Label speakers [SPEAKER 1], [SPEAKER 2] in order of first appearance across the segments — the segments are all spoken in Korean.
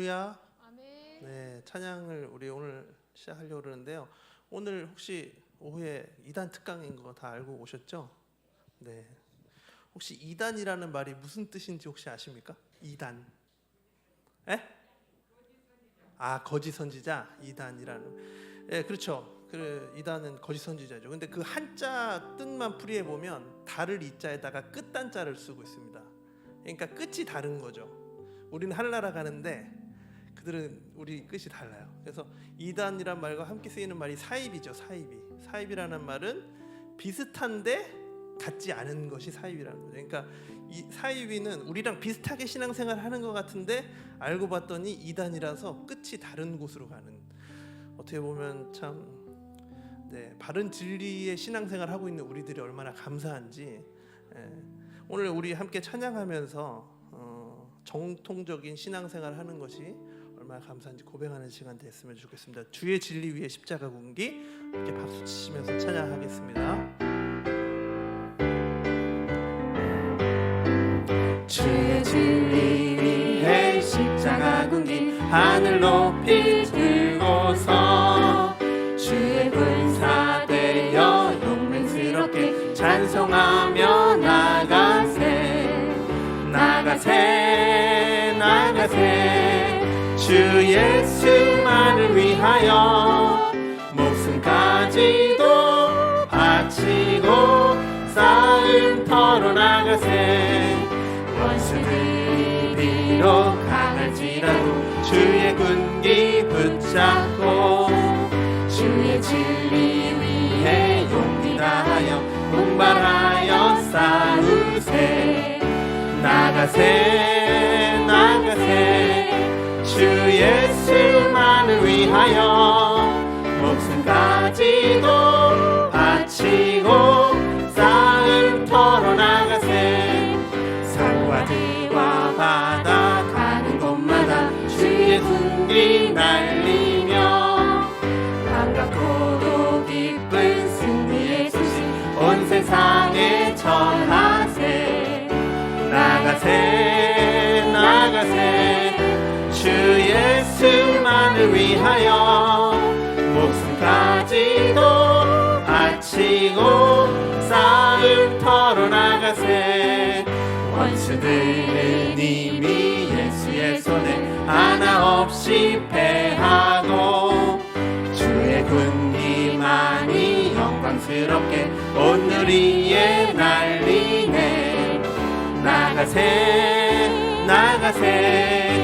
[SPEAKER 1] 할렐루야.
[SPEAKER 2] 아멘.
[SPEAKER 1] 네, 찬양을 우리 오늘 시작하려고 그러는데요. 오늘 혹시 오후에 이단 특강인 거 다 알고 오셨죠? 네. 혹시 이단이라는 말이 무슨 뜻인지 혹시 아십니까? 이단. 에? 아, 거짓 선지자 이단이라는. 예, 그렇죠. 그 이단은 거짓 선지자죠. 근데 그 한자 뜻만 풀이해 보면 달을 이자에다가 끝단자를 쓰고 있습니다. 그러니까 끝이 다른 거죠. 우리는 하늘나라 가는데 그들은 우리 끝이 달라요. 그래서 이단이란 말과 함께 쓰이는 말이 사입이죠. 사입이. 사입이라는 말은 비슷한데 같지 않은 것이 사입이라는 거죠. 그러니까 이 사입이는 우리랑 비슷하게 신앙생활 하는 것 같은데 알고 봤더니 이단이라서 끝이 다른 곳으로 가는 어떻게 보면 참 네, 바른 진리의 신앙생활 하고 있는 우리들이 얼마나 감사한지 예, 오늘 우리 함께 찬양하면서 어, 정통적인 신앙생활 하는 것이 얼마나 감사한지 고백하는 시간 됐으면 좋겠습니다. 주의 진리 위에 십자가 군기 이렇게 박수 치시면서 찬양하겠습니다.
[SPEAKER 3] 주의 진리 위에 십자가 군기 하늘 높이 들고서 주의 군사 되어 용맹스럽게 찬송하며 나가세 나가세 주 예수만을 위하여 목숨까지도 바치고 싸움 털어 나가세. 원수들이 비록 강할지라도 주의 군기 붙잡고 주의 진리 위에 용기 다하여 분발하여 싸우세. 나가세 나가세 주 예수만을 위하여 목숨까지도 바치고 싸움 털어 나가세. 산과 들과 바다 가는 곳마다 주의 군기 날리며 반갑고도 기쁜 승리의 소식 온 세상에 전하세. 나가세 나가세 주 예수만을 위하여 목숨까지도 바치고 싸움 털어 나가세. 원수들은 이미 예수의 손에 하나 없이 패하고 주의 군기만이 영광스럽게 온 누리에 날리네. 나가세 나가세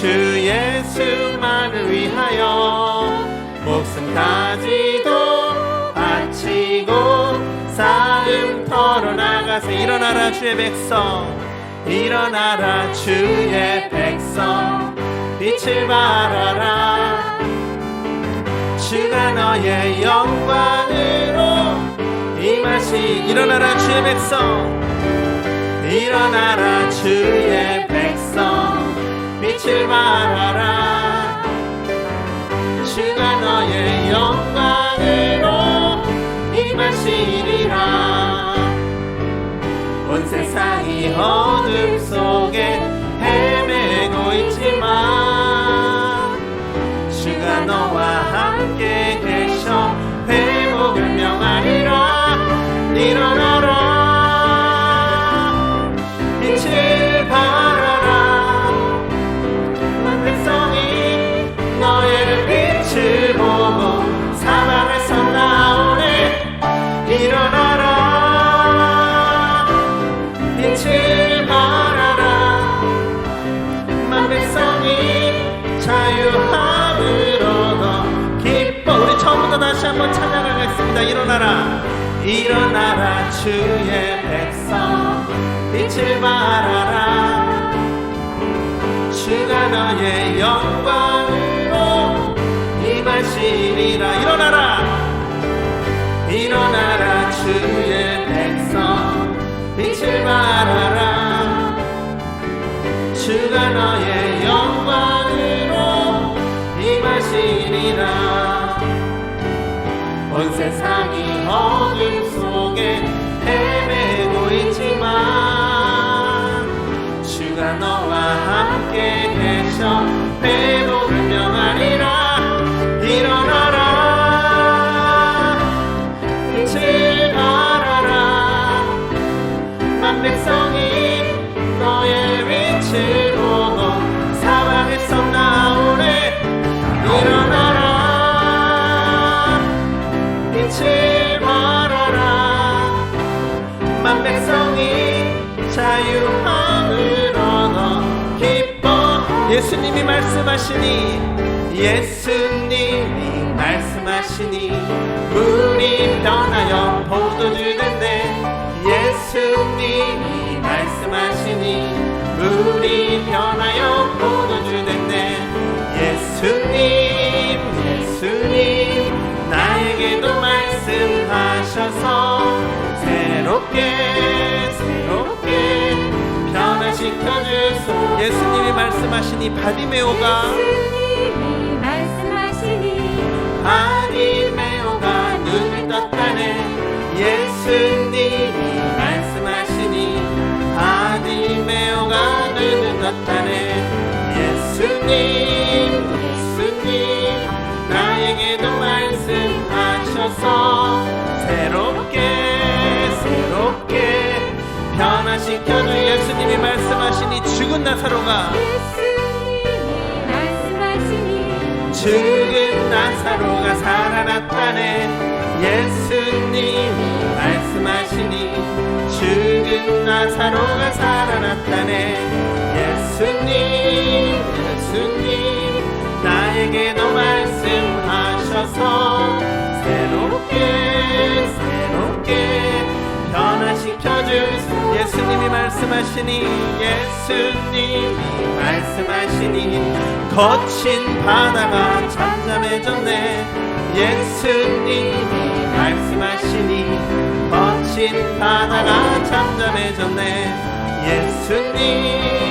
[SPEAKER 3] 주 예수만을 위하여 목숨까지도 바치고 싸움 털어 나가세 일어나라 주의 백성. 일어나라 주의 백성. 빛을 발하라. 주가 너의 영광으로 임하시 일어나라 주의 백성. 일어나라 주의 백성 빛을 발하라 주가 너의 영광으로 임하시리라. 온 세상이 어둠 속에 다시 한번 찬양하겠습니다. 일어나라. 일어나라 주의 백성. 빛을 발하라. 주가 너의 영광으로 임하시리라. 일어나라. 일어나라 주의 백성. 빛을 발하라. 주가 너의 영광으로 임하시리라 온 세상이 어둠 속에 헤매고 있지만 주가 너와 함께 계셔 예수님이 말씀하시니 예수님이 말씀하시니 물이 변하여 포도주 된대 예수님이 말씀하시니 물이 변하여 된대 예수님 예수님 나에게도 말씀하셔서 말씀하시니 바디메오가
[SPEAKER 2] 말씀하시니
[SPEAKER 3] 바디메오가 눈을 떴다네. 예수님이 말씀하시니 바디메오가 눈을 떴다네. 예수님 예수님 나에게도 말씀하셔서 새롭게 새롭게 변화시켜주 예수님이 말씀하시니 죽은 나사로가 죽은 나사로가 살아났다네. 예수님이 말씀하시니 죽은 나사로가 살아났다네. 예수님 예수님 나에게도 말씀하셔서 새롭게 새롭게 말씀하시니 예수님이 말씀하시니 거친 바다가 잠잠해졌네. 예수님이 말씀하시니 거친 바다가 잠잠해졌네. 예수님 예수님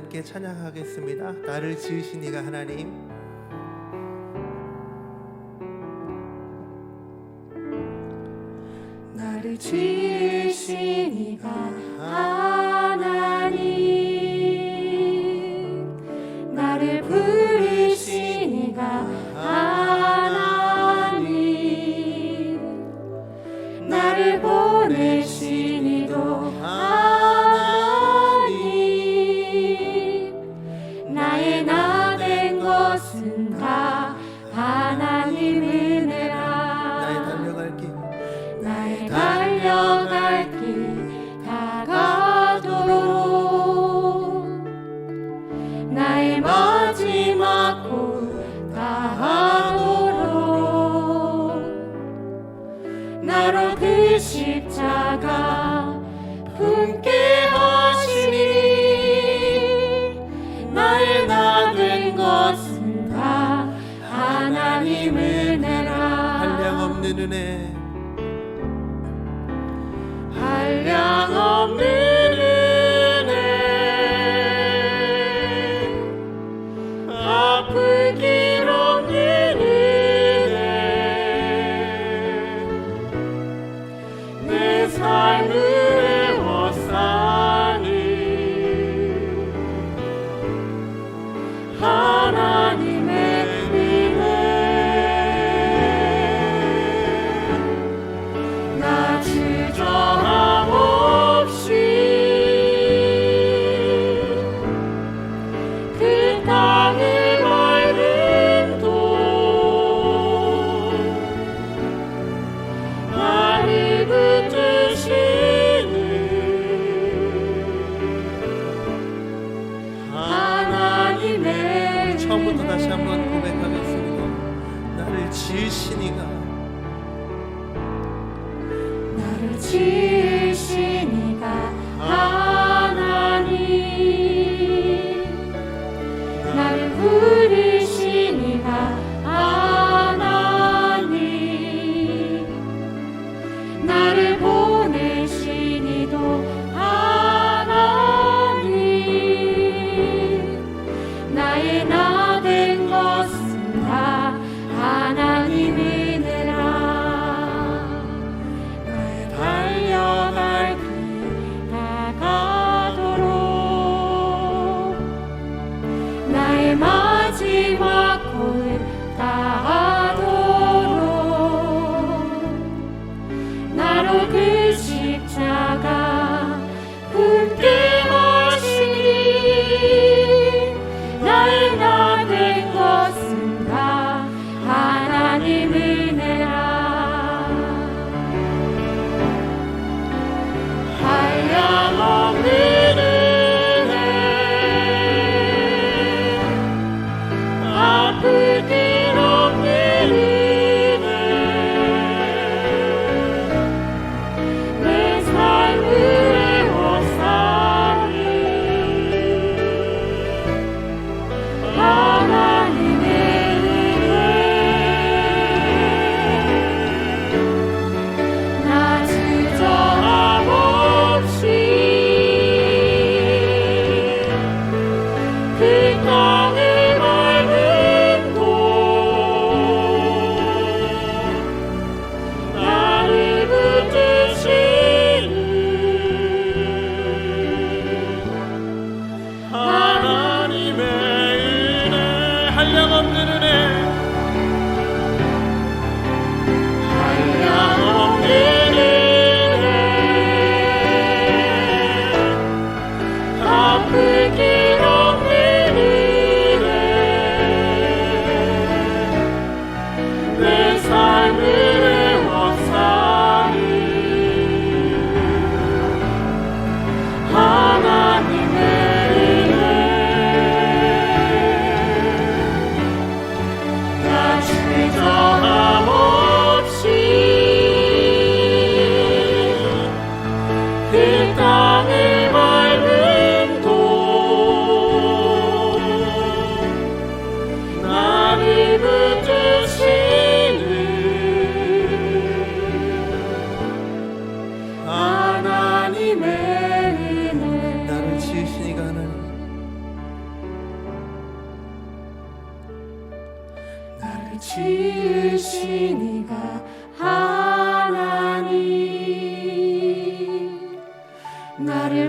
[SPEAKER 1] 함께 찬양하겠습니다. 나를 지으신 이가 하나님.
[SPEAKER 2] 나를 지으신 이가 하나님 나로 그 십자가 품게 하시니 나된 것은 다 하나님 은혜라.
[SPEAKER 1] 한량없는 은혜.
[SPEAKER 2] 한량 없는 은혜. 아플 길
[SPEAKER 1] 지으신 이가
[SPEAKER 2] 하나님. 나를 부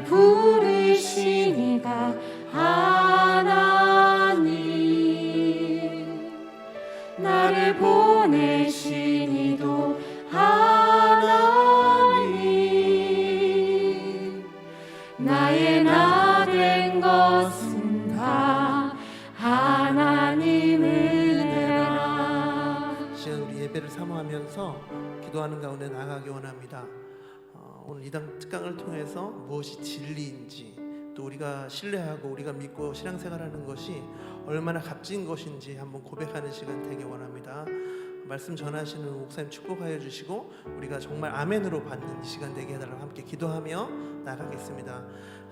[SPEAKER 2] 부르시니가 하나님. 나를 보내시니도 하나님. 나의 나 된 것은 다 하나님 은혜라.
[SPEAKER 3] 시간 우리 예배를 사모하면서 기도하는 가운데 나가기 원합니다. 어, 오늘 이 당 특강을 통해서 무엇이 진리인지 또 우리가 신뢰하고 우리가 믿고 신앙생활하는 것이 얼마나 값진 것인지 한번 고백하는 시간 되기 원합니다. 말씀 전하시는 목사님 축복하여 주시고 우리가 정말 아멘으로 받는 이 시간 되게 해달라고 함께 기도하며 나가겠습니다.